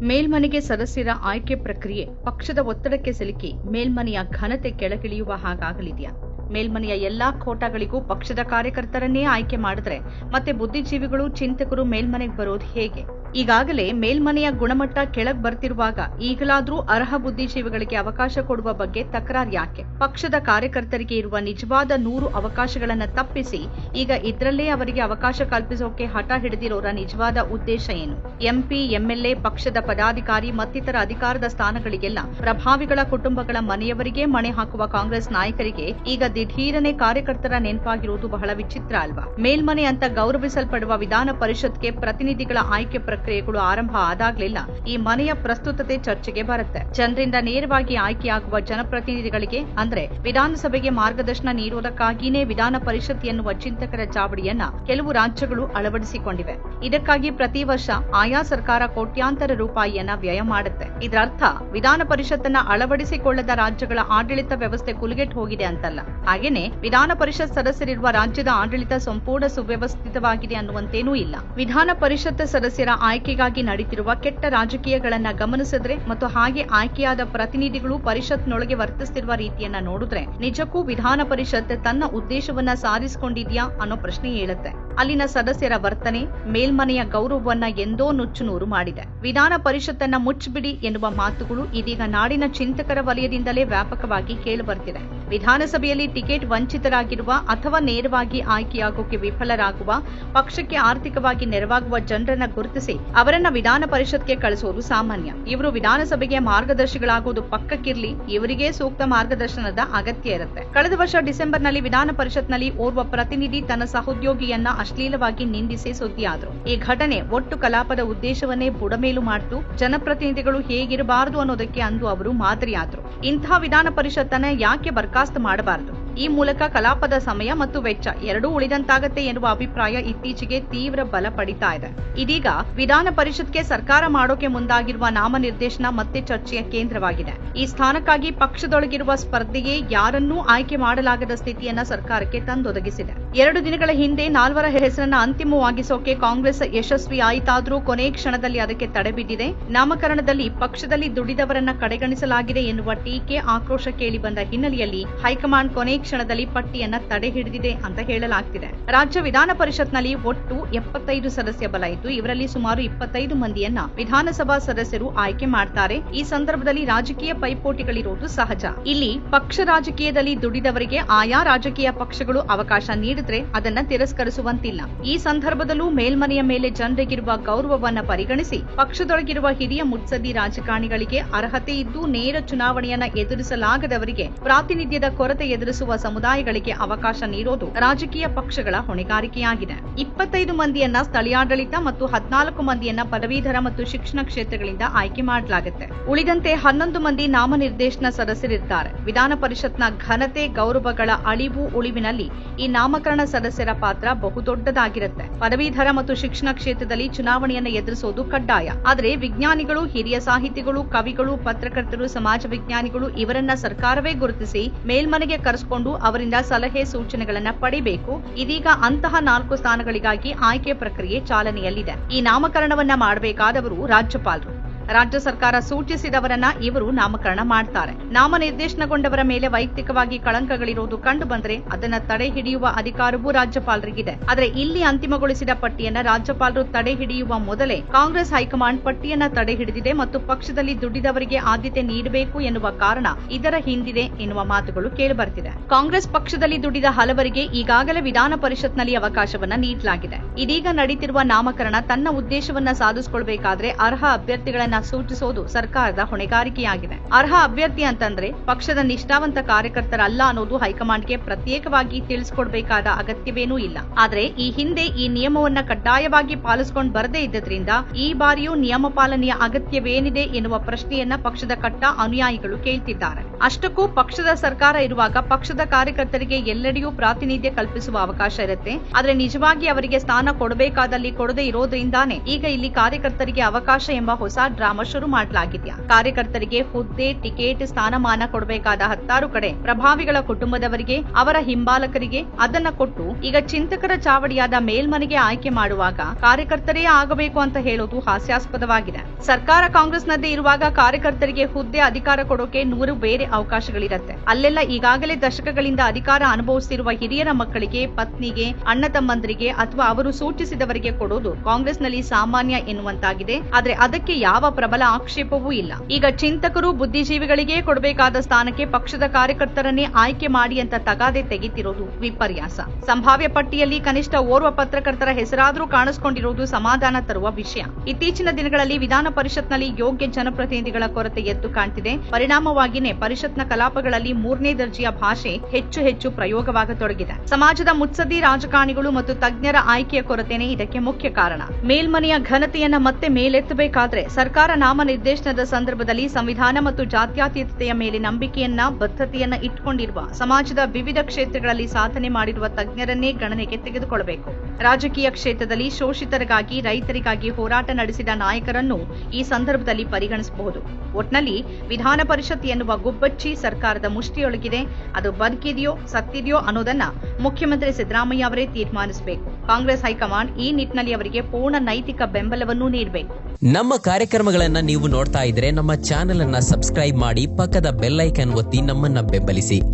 ಮೇಲ್ಮನೆಗೆ ಸದಸ್ಯರ ಆಯ್ಕೆ ಪ್ರಕ್ರಿಯೆ ಪಕ್ಷದ ಒತ್ತಡಕ್ಕೆ ಸಿಲುಕಿ ಮೇಲ್ಮನೆಯ ಘನತೆ ಕೆಳಗಿಳಿಯುವ ಹಾಗಾಗಲಿದೆಯಾ? ಮೇಲ್ಮನೆಯ ಎಲ್ಲಾ ಕೋಟಾಗಳಿಗೂ ಪಕ್ಷದ ಕಾರ್ಯಕರ್ತರನ್ನೇ ಆಯ್ಕೆ ಮಾಡಿದ್ರೆ ಮತ್ತೆ ಬುದ್ಧಿಜೀವಿಗಳು ಚಿಂತಕರು ಮೇಲ್ಮನೆಗೆ ಬರೋದು ಹೇಗೆ? ಈಗಾಗಲೇ ಮೇಲ್ಮನೆಯ ಗುಣಮಟ್ಟ ಕೆಳಗ್ ಬರ್ತಿರುವಾಗ ಈಗಲಾದ್ರೂ ಅರ್ಹ ಬುದ್ಧಿಜೀವಿಗಳಿಗೆ ಅವಕಾಶ ಕೊಡುವ ಬಗ್ಗೆ ತಕರಾರ್ ಯಾಕೆ? ಪಕ್ಷದ ಕಾರ್ಯಕರ್ತರಿಗೆ ಇರುವ ನಿಜವಾದ ನೂರು ಅವಕಾಶಗಳನ್ನ ತಪ್ಪಿಸಿ ಈಗ ಇದ್ರಲ್ಲೇ ಅವರಿಗೆ ಅವಕಾಶ ಕಲ್ಪಿಸೋಕೆ ಹಠ ಹಿಡಿದಿರೋರ ನಿಜವಾದ ಉದ್ದೇಶ ಏನು? ಎಂಪಿ, ಎಂಎಲ್ಎ, ಪಕ್ಷದ ಪದಾಧಿಕಾರಿ ಮತ್ತಿತರ ಅಧಿಕಾರದ ಸ್ಥಾನಗಳಿಗೆಲ್ಲ ಪ್ರಭಾವಿಗಳ ಕುಟುಂಬಗಳ ಮನೆಯವರಿಗೆ ಮಣೆ ಹಾಕುವ ಕಾಂಗ್ರೆಸ್ ನಾಯಕರಿಗೆ ಈಗ ದಿಢೀರನೆ ಕಾರ್ಯಕರ್ತರ ನೆನಪಾಗಿರುವುದು ಬಹಳ ವಿಚಿತ್ರ ಅಲ್ವಾ? ಮೇಲ್ಮನೆ ಅಂತ ಗೌರವಿಸಲ್ಪಡುವ ವಿಧಾನ ಪರಿಷತ್ಗೆ ಪ್ರತಿನಿಧಿಗಳ ಆಯ್ಕೆ ಪ್ರಕ್ರಿಯೆಗಳು ಆರಂಭ ಆದಾಗ್ಲೆಲ್ಲ. ಈ ಮನೆಯ ಪ್ರಸ್ತುತತೆ ಚರ್ಚೆಗೆ ಬರುತ್ತೆ. ಜನರಿಂದ ನೇರವಾಗಿ ಆಯ್ಕೆಯಾಗುವ ಜನಪ್ರತಿನಿಧಿಗಳಿಗೆ, ಅಂದ್ರೆ ವಿಧಾನಸಭೆಗೆ ಮಾರ್ಗದರ್ಶನ ನೀಡುವುದಕ್ಕಾಗಿಯೇ ವಿಧಾನ ಪರಿಷತ್ ಎನ್ನುವ ಚಿಂತಕರ ಚಾವಡಿಯನ್ನ ಕೆಲವು ರಾಜ್ಯಗಳು ಅಳವಡಿಸಿಕೊಂಡಿವೆ. ಇದಕ್ಕಾಗಿ ಪ್ರತಿ ವರ್ಷ ಆಯಾ ಸರ್ಕಾರ ಕೋಟ್ಯಾಂತರ ರೂಪಾಯಿಯನ್ನ ವ್ಯಯ ಮಾಡುತ್ತೆ. ಇದರರ್ಥ, ವಿಧಾನ ಪರಿಷತ್ತನ್ನ ಅಳವಡಿಸಿಕೊಳ್ಳದ ರಾಜ್ಯಗಳ ಆಡಳಿತ ವ್ಯವಸ್ಥೆ ಕುಲುಗೆಟ್ಟು ಹೋಗಿದೆ ಅಂತಲ್ಲ. ಹಾಗೇನೆ, ವಿಧಾನ ಪರಿಷತ್ ಸದಸ್ಯರಿರುವ ರಾಜ್ಯದ ಆಡಳಿತ ಸಂಪೂರ್ಣ ಸುವ್ಯವಸ್ಥಿತವಾಗಿದೆ ಅನ್ನುವಂತೇನೂ ಇಲ್ಲ. ವಿಧಾನ ಪರಿಷತ್ ಸದಸ್ಯರ ಆಯ್ಕೆಗಾಗಿ ನಡೀತಿರುವ ಕೆಟ್ಟ ರಾಜಕೀಯಗಳನ್ನ ಗಮನಿಸಿದ್ರೆ ಮತ್ತು ಹಾಗೆ ಆಯ್ಕೆಯಾದ ಪ್ರತಿನಿಧಿಗಳು ಪರಿಷತ್ನೊಳಗೆ ವರ್ತಿಸುತ್ತಿರುವ ರೀತಿಯನ್ನ ನೋಡಿದ್ರೆ ನಿಜಕ್ಕೂ ವಿಧಾನ ಪರಿಷತ್ ತನ್ನ ಉದ್ದೇಶವನ್ನ ಸಾಧಿಸಿಕೊಂಡಿದ್ಯಾ ಅನ್ನೋ ಪ್ರಶ್ನೆ ಏಳುತ್ತೆ. ಅಲ್ಲಿನ ಸದಸ್ಯರ ವರ್ತನೆ, ಮೇಲ್ಮನೆಯ ಗೌರವವನ್ನ ಎಂದೋ ನುಚ್ಚುನೂರು ಮಾಡಿದೆ. ವಿಧಾನ ಪರಿಷತ್ತನ್ನ ಮುಚ್ಚಿಬಿಡಿ ಎನ್ನುವ ಮಾತುಗಳು ಇದೀಗ ನಾಡಿನ ಚಿಂತಕರ ವಲಯದಿಂದಲೇ ವ್ಯಾಪಕವಾಗಿ ಕೇಳಿಬರ್ತಿದೆ. ವಿಧಾನಸಭೆಯಲ್ಲಿ ಟಿಕೆಟ್ ವಂಚಿತರಾಗಿರುವ ಅಥವಾ ನೇರವಾಗಿ ಆಯ್ಕೆಯಾಗೋಕೆ ವಿಫಲರಾಗುವ, ಪಕ್ಷಕ್ಕೆ ಆರ್ಥಿಕವಾಗಿ ನೆರವಾಗುವ ಜನರನ್ನ ಗುರುತಿಸಿ ಅವರನ್ನ ವಿಧಾನ ಪರಿಷತ್ಗೆ ಕಳಿಸೋದು ಸಾಮಾನ್ಯ. ಇವರು ವಿಧಾನಸಭೆಗೆ ಮಾರ್ಗದರ್ಶಿಗಳಾಗೋದು ಪಕ್ಕಕ್ಕಿರ್ಲಿ, ಇವರಿಗೆ ಸೂಕ್ತ ಮಾರ್ಗದರ್ಶನದ ಅಗತ್ಯ ಇರುತ್ತೆ. ಕಳೆದ ವರ್ಷ ಡಿಸೆಂಬರ್ನಲ್ಲಿ ವಿಧಾನ ಪರಿಷತ್ನಲ್ಲಿ ಓರ್ವ ಪ್ರತಿನಿಧಿ ತನ್ನ ಸಹೋದ್ಯೋಗಿಯನ್ನ ಅಶ್ಲೀಲವಾಗಿ ನಿಂದಿಸಿ ಸುದ್ದಿಯಾದರು. ಈ ಘಟನೆ ಒಟ್ಟು ಕಲಾಪದ ಉದ್ದೇಶವನ್ನೇ ಬುಡಮೇಲು ಮಾಡಿತು. ಜನಪ್ರತಿನಿಧಿಗಳು ಹೇಗಿರಬಾರದು ಅನ್ನೋದಕ್ಕೆ ಅಂದು ಅವರು ಮಾದರಿಯಾದರು. ಇಂತಹ ವಿಧಾನ ಪರಿಷತ್ತನ್ನ ಯಾಕೆ ಬರ್ಖಾಸ್ತು ಮಾಡಬಾರದು? ಈ ಮೂಲಕ ಕಲಾಪದ ಸಮಯ ಮತ್ತು ವೆಚ್ಚ ಎರಡೂ ಉಳಿದಂತಾಗತ್ತೆ ಎನ್ನುವ ಅಭಿಪ್ರಾಯ ಇತ್ತೀಚೆಗೆ ತೀವ್ರ ಬಲ ಪಡಿತಾ ಇದೆ. ಇದೀಗ ವಿಧಾನ ಪರಿಷತ್ಗೆ ಸರ್ಕಾರ ಮಾಡೋಕೆ ಮುಂದಾಗಿರುವ ನಾಮನಿರ್ದೇಶನ ಮತ್ತೆ ಚರ್ಚೆಯ ಕೇಂದ್ರವಾಗಿದೆ. ಈ ಸ್ಥಾನಕ್ಕಾಗಿ ಪಕ್ಷದೊಳಗಿರುವ ಸ್ಪರ್ಧೆಯೇ ಯಾರನ್ನೂ ಆಯ್ಕೆ ಮಾಡಲಾಗದ ಸ್ಥಿತಿಯನ್ನ ಸರ್ಕಾರಕ್ಕೆ ತಂದೊದಗಿಸಿದೆ. ಎರಡು ದಿನಗಳ ಹಿಂದೆ ನಾಲ್ವರ ಹೆಸರನ್ನ ಅಂತಿಮವಾಗಿಸೋಕೆ ಕಾಂಗ್ರೆಸ್ ಯಶಸ್ವಿ ಆಯಿತಾದ್ರೂ ಕೊನೆ ಕ್ಷಣದಲ್ಲಿ ಅದಕ್ಕೆ ತಡೆಬಿದ್ದಿದೆ ನಾಮಕರಣದಲ್ಲಿ ಪಕ್ಷದಲ್ಲಿ ದುಡಿದವರನ್ನ ಕಡೆಗಣಿಸಲಾಗಿದೆ ಎನ್ನುವ ಟೀಕೆ ಆಕ್ರೋಶ ಕೇಳಿ ಬಂದ ಹಿನ್ನೆಲೆಯಲ್ಲಿ ಹೈಕಮಾಂಡ್ ಕೊನೆ ಕ್ಷಣದಲ್ಲಿ ಪಟ್ಟಿಯನ್ನ ತಡೆ ಹಿಡಿದಿದೆ ಅಂತ ಹೇಳಲಾಗ್ತಿದೆ. ರಾಜ್ಯ ವಿಧಾನ ಪರಿಷತ್ನಲ್ಲಿ ಒಟ್ಟು ಎಪ್ಪತ್ತೈದು ಸದಸ್ಯ ಬಲ ಇದ್ದು, ಇವರಲ್ಲಿ ಸುಮಾರು ಇಪ್ಪತ್ತೈದು ಮಂದಿಯನ್ನ ವಿಧಾನಸಭಾ ಸದಸ್ಯರು ಆಯ್ಕೆ ಮಾಡ್ತಾರೆ. ಈ ಸಂದರ್ಭದಲ್ಲಿ ರಾಜಕೀಯ ಪೈಪೋಟಿಗಳಿರುವುದು ಸಹಜ. ಇಲ್ಲಿ ಪಕ್ಷ ರಾಜಕೀಯದಲ್ಲಿ ದುಡಿದವರಿಗೆ ಆಯಾ ರಾಜಕೀಯ ಪಕ್ಷಗಳು ಅವಕಾಶ ನೀಡಿದ್ರೆ ಅದನ್ನ ತಿರಸ್ಕರಿಸುವಂತಿಲ್ಲ. ಈ ಸಂದರ್ಭದಲ್ಲೂ ಮೇಲ್ಮನೆಯ ಮೇಲೆ ಜನರಿಗಿರುವ ಗೌರವವನ್ನ ಪರಿಗಣಿಸಿ, ಪಕ್ಷದೊಳಗಿರುವ ಹಿರಿಯ ಮುತ್ಸದ್ದಿ ರಾಜಕಾರಣಿಗಳಿಗೆ ಅರ್ಹತೆ ಇದ್ದು ನೇರ ಚುನಾವಣೆಯನ್ನ ಎದುರಿಸಲಾಗದವರಿಗೆ ಪ್ರಾತಿನಿಧ್ಯದ ಕೊರತೆ ಎದುರಿಸುವ ಸಮುದಾಯಗಳಿಗೆ ಅವಕಾಶ ನೀಡೋದು ರಾಜಕೀಯ ಪಕ್ಷಗಳ ಹೊಣೆಗಾರಿಕೆಯಾಗಿದೆ. ಇಪ್ಪತ್ತೈದು ಮಂದಿಯನ್ನ ಸ್ಥಳೀಯಾಡಳಿತ ಮತ್ತು ಹದಿನಾಲ್ಕು ಮಂದಿಯನ್ನ ಪದವೀಧರ ಮತ್ತು ಶಿಕ್ಷಣ ಕ್ಷೇತ್ರಗಳಿಂದ ಆಯ್ಕೆ ಮಾಡಲಾಗುತ್ತೆ. ಉಳಿದಂತೆ ಹನ್ನೊಂದು ಮಂದಿ ನಾಮನಿರ್ದೇಶನ ಸದಸ್ಯರಿದ್ದಾರೆ ವಿಧಾನ ಪರಿಷತ್ನ ಘನತೆ ಗೌರವಗಳ ಅಳಿವು ಉಳಿವಿನಲ್ಲಿ ಈ ನಾಮಕರಣ ಸದಸ್ಯರ ಪಾತ್ರ ಬಹುದೊಡ್ಡದಾಗಿರುತ್ತೆ. ಪದವೀಧರ ಮತ್ತು ಶಿಕ್ಷಣ ಕ್ಷೇತ್ರದಲ್ಲಿ ಚುನಾವಣೆಯನ್ನ ಎದುರಿಸೋದು ಕಡ್ಡಾಯ. ಆದರೆ ವಿಜ್ಞಾನಿಗಳು, ಹಿರಿಯ ಸಾಹಿತಿಗಳು, ಕವಿಗಳು, ಪತ್ರಕರ್ತರು, ಸಮಾಜ ವಿಜ್ಞಾನಿಗಳು ಇವರನ್ನ ಸರ್ಕಾರವೇ ಗುರುತಿಸಿ ಮೇಲ್ಮನೆಗೆ ಕರೆಸಿಕೊಂಡು ಅವರಿಂದ ಸಲಹೆ ಸೂಚನೆಗಳನ್ನ ಪಡಿಬೇಕು. ಇದೀಗ ಅಂತಹ ನಾಲ್ಕು ಸ್ಥಾನಗಳಿಗಾಗಿ ಆಯ್ಕೆ ಪ್ರಕ್ರಿಯೆ ಚಾಲನೆಯಲ್ಲಿದೆ. ಈ ನಾಮಕರಣವನ್ನ ಮಾಡಬೇಕಾದವರು ರಾಜ್ಯಪಾಲರು. ರಾಜ್ಯ ಸರ್ಕಾರ ಸೂಚಿಸಿದವರನ್ನ ಇವರು ನಾಮಕರಣ ಮಾಡ್ತಾರೆ. ನಾಮನಿರ್ದೇಶನಗೊಂಡವರ ಮೇಲೆ ವೈಯಕ್ತಿಕವಾಗಿ ಕಳಂಕಗಳಿರುವುದು ಕಂಡು ಬಂದ್ರೆ ಅದನ್ನ ತಡೆ ಹಿಡಿಯುವ ಅಧಿಕಾರವೂ ರಾಜ್ಯಪಾಲರಿಗಿದೆ. ಆದರೆ ಇಲ್ಲಿ ಅಂತಿಮಗೊಳಿಸಿದ ಪಟ್ಟಿಯನ್ನ ರಾಜ್ಯಪಾಲರು ತಡೆ ಹಿಡಿಯುವ ಮೊದಲೇ ಕಾಂಗ್ರೆಸ್ ಹೈಕಮಾಂಡ್ ಪಟ್ಟಿಯನ್ನ ತಡೆ ಹಿಡಿದಿದೆ ಮತ್ತು ಪಕ್ಷದಲ್ಲಿ ದುಡಿದವರಿಗೆ ಆದ್ಯತೆ ನೀಡಬೇಕು ಎನ್ನುವ ಕಾರಣ ಇದರ ಹಿಂದಿದೆ ಎನ್ನುವ ಮಾತುಗಳು ಕೇಳಿಬರ್ತಿದೆ. ಕಾಂಗ್ರೆಸ್ ಪಕ್ಷದಲ್ಲಿ ದುಡಿದ ಹಲವರಿಗೆ ಈಗಾಗಲೇ ವಿಧಾನ ಪರಿಷತ್ನಲ್ಲಿ ಅವಕಾಶವನ್ನ ನೀಡಲಾಗಿದೆ. ಇದೀಗ ನಡೀತಿರುವ ನಾಮಕರಣ ತನ್ನ ಉದ್ದೇಶವನ್ನ ಸಾಧಿಸಿಕೊಳ್ಬೇಕಾದ್ರೆ ಅರ್ಹ ಅಭ್ಯರ್ಥಿಗಳನ್ನ ಸೂಚಿಸೋದು ಸರ್ಕಾರದ ಹೊಣೆಗಾರಿಕೆಯಾಗಿದೆ. ಅರ್ಹ ಅಭ್ಯರ್ಥಿ ಅಂತಂದ್ರೆ ಪಕ್ಷದ ನಿಷ್ಠಾವಂತ ಕಾರ್ಯಕರ್ತರಲ್ಲ ಅನ್ನೋದು ಹೈಕಮಾಂಡ್ಗೆ ಪ್ರತ್ಯೇಕವಾಗಿ ತಿಳಿಸಿಕೊಡ್ಬೇಕಾದ ಅಗತ್ಯವೇನೂ ಇಲ್ಲ. ಆದ್ರೆ ಈ ಹಿಂದೆ ಈ ನಿಯಮವನ್ನ ಕಡ್ಡಾಯವಾಗಿ ಪಾಲಿಸಿಕೊಂಡು ಬರದೇ ಇದ್ದರಿಂದ ಈ ಬಾರಿಯೂ ನಿಯಮ ಪಾಲನೆಯ ಅಗತ್ಯವೇನಿದೆ ಎನ್ನುವ ಪ್ರಶ್ನೆಯನ್ನ ಪಕ್ಷದ ಕಟ್ಟ ಅನುಯಾಯಿಗಳು ಕೇಳ್ತಿದ್ದಾರೆ. ಅಷ್ಟಕ್ಕೂ ಪಕ್ಷದ ಸರ್ಕಾರ ಇರುವಾಗ ಪಕ್ಷದ ಕಾರ್ಯಕರ್ತರಿಗೆ ಎಲ್ಲೆಡೆಯೂ ಪ್ರಾತಿನಿಧ್ಯ ಕಲ್ಪಿಸುವ ಅವಕಾಶ ಇರುತ್ತೆ. ಆದ್ರೆ ನಿಜವಾಗಿ ಅವರಿಗೆ ಸ್ಥಾನ ಕೊಡಬೇಕಾದಲ್ಲಿ ಕೊಡದೇ ಇರೋದ್ರಿಂದಾನೇ ಈಗ ಇಲ್ಲಿ ಕಾರ್ಯಕರ್ತರಿಗೆ ಅವಕಾಶ ಎಂಬ ಹೊಸ ಸಂಗ್ರಾಮ ಶುರು ಮಾಡಲಾಗಿದೆಯಾ? ಕಾರ್ಯಕರ್ತರಿಗೆ ಹುದ್ದೆ, ಟಿಕೆಟ್, ಸ್ಥಾನಮಾನ ಕೊಡಬೇಕಾದ ಹತ್ತಾರು ಕಡೆ ಪ್ರಭಾವಿಗಳ ಕುಟುಂಬದವರಿಗೆ, ಅವರ ಹಿಂಬಾಲಕರಿಗೆ ಅದನ್ನ ಕೊಟ್ಟು ಈಗ ಚಿಂತಕರ ಚಾವಡಿಯಾದ ಮೇಲ್ಮನೆಗೆ ಆಯ್ಕೆ ಮಾಡುವಾಗ ಕಾರ್ಯಕರ್ತರೇ ಆಗಬೇಕು ಅಂತ ಹೇಳೋದು ಹಾಸ್ಯಾಸ್ಪದವಾಗಿದೆ. ಸರ್ಕಾರ ಕಾಂಗ್ರೆಸ್ನದ್ದೇ ಇರುವಾಗ ಕಾರ್ಯಕರ್ತರಿಗೆ ಹುದ್ದೆ ಅಧಿಕಾರ ಕೊಡೋಕೆ ನೂರು ಬೇರೆ ಅವಕಾಶಗಳಿರತ್ತೆ. ಅಲ್ಲೆಲ್ಲ ಈಗಾಗಲೇ ದಶಕಗಳಿಂದ ಅಧಿಕಾರ ಅನುಭವಿಸಿರುವ ಹಿರಿಯರ ಮಕ್ಕಳಿಗೆ, ಪತ್ನಿಗೆ, ಅಣ್ಣ ತಮ್ಮಂದರಿಗೆ ಅಥವಾ ಅವರು ಸೂಚಿಸಿದವರಿಗೆ ಕೊಡೋದು ಕಾಂಗ್ರೆಸ್ನಲ್ಲಿ ಸಾಮಾನ್ಯ ಎನ್ನುವಂತಾಗಿದೆ. ಆದ್ರೆ ಅದಕ್ಕೆ ಯಾವ ಪ್ರಬಲ ಆಕ್ಷೇಪವೂ ಇಲ್ಲ. ಈಗ ಚಿಂತಕರು ಬುದ್ಧಿಜೀವಿಗಳಿಗೆ ಕೊಡಬೇಕಾದ ಸ್ಥಾನಕ್ಕೆ ಪಕ್ಷದ ಕಾರ್ಯಕರ್ತರನ್ನೇ ಆಯ್ಕೆ ಮಾಡಿ ಅಂತ ತಗಾದೆ ತೆಗೆತಿರೋದು ವಿಪರ್ಯಾಸ. ಸಂಭಾವ್ಯ ಪಟ್ಟಿಯಲ್ಲಿ ಕನಿಷ್ಠ ಓರ್ವ ಪತ್ರಕರ್ತರ ಹೆಸರಾದರೂ ಕಾಣಿಸಿಕೊಂಡಿರುವುದು ಸಮಾಧಾನ ತರುವ ವಿಷಯ. ಇತ್ತೀಚಿನ ದಿನಗಳಲ್ಲಿ ವಿಧಾನ ಪರಿಷತ್ನಲ್ಲಿ ಯೋಗ್ಯ ಜನಪ್ರತಿನಿಧಿಗಳ ಕೊರತೆ ಎದ್ದು ಕಾಣ್ತಿದೆ. ಪರಿಣಾಮವಾಗಿಯೇ ಪರಿಷತ್ನ ಕಲಾಪಗಳಲ್ಲಿ ಮೂರನೇ ದರ್ಜೆಯ ಭಾಷೆ ಹೆಚ್ಚು ಹೆಚ್ಚು ಪ್ರಯೋಗವಾಗತೊಡಗಿದೆ. ಸಮಾಜದ ಮುತ್ಸದಿ ರಾಜಕಾರಣಿಗಳು ಮತ್ತು ತಜ್ಞರ ಆಯ್ಕೆಯ ಕೊರತೆನೇ ಇದಕ್ಕೆ ಮುಖ್ಯ ಕಾರಣ. ಮೇಲ್ಮನೆಯ ಘನತೆಯನ್ನ ಮತ್ತೆ ಮೇಲೆತ್ತಬೇಕಾದ್ರೆ ಸರ್ಕಾರ ನಾಮನಿರ್ದೇಶನದ ಸಂದರ್ಭದಲ್ಲಿ ಸಂವಿಧಾನ ಮತ್ತು ಜಾತ್ಯತೀತತೆಯ ಮೇಲೆ ನಂಬಿಕೆಯನ್ನ, ಬದ್ಧತೆಯನ್ನ ಇಟ್ಟುಕೊಂಡಿರುವ ಸಮಾಜದ ವಿವಿಧ ಕ್ಷೇತ್ರಗಳಲ್ಲಿ ಸಾಧನೆ ಮಾಡಿರುವ ತಜ್ಞರನ್ನೇ ಗಣನೆಗೆ ತೆಗೆದುಕೊಳ್ಳಬೇಕು. ರಾಜಕೀಯ ಕ್ಷೇತ್ರದಲ್ಲಿ ಶೋಷಿತರಿಗಾಗಿ, ರೈತರಿಗಾಗಿ ಹೋರಾಟ ನಡೆಸಿದ ನಾಯಕರನ್ನು ಈ ಸಂದರ್ಭದಲ್ಲಿ ಪರಿಗಣಿಸಬಹುದು. ಒಟ್ನಲ್ಲಿ ವಿಧಾನ ಪರಿಷತ್ ಎನ್ನುವ ಗುಬ್ಬಚ್ಚಿ ಸರ್ಕಾರದ ಮುಷ್ಟಿಯೊಳಗಿದೆ. ಅದು ಬದುಕಿದೆಯೋ, ಸತ್ತಿದೆಯೋ ಅನ್ನೋದನ್ನ ಮುಖ್ಯಮಂತ್ರಿ ಸಿದ್ದರಾಮಯ್ಯ ಅವರೇ ತೀರ್ಮಾನಿಸಬೇಕು. ಕಾಂಗ್ರೆಸ್ ಹೈಕಮಾಂಡ್ ಈ ನಿಟ್ಟಿನಲ್ಲಿ ಅವರಿಗೆ ಪೂರ್ಣ ನೈತಿಕ ಬೆಂಬಲವನ್ನು ನೀಡಬೇಕು. ನಮ್ಮ ಕಾರ್ಯಕ್ರಮಗಳನ್ನ ನೀವು ನೋಡ್ತಾ ಇದ್ರೆ ನಮ್ಮ ಚಾನೆಲ್ ಅನ್ನ ಸಬ್ಸ್ಕ್ರೈಬ್ ಮಾಡಿ ಪಕ್ಕದ ಬೆಲ್ ಐಕನ್ ಒತ್ತಿ ನಮ್ಮನ್ನ ಬೆಂಬಲಿಸಿ.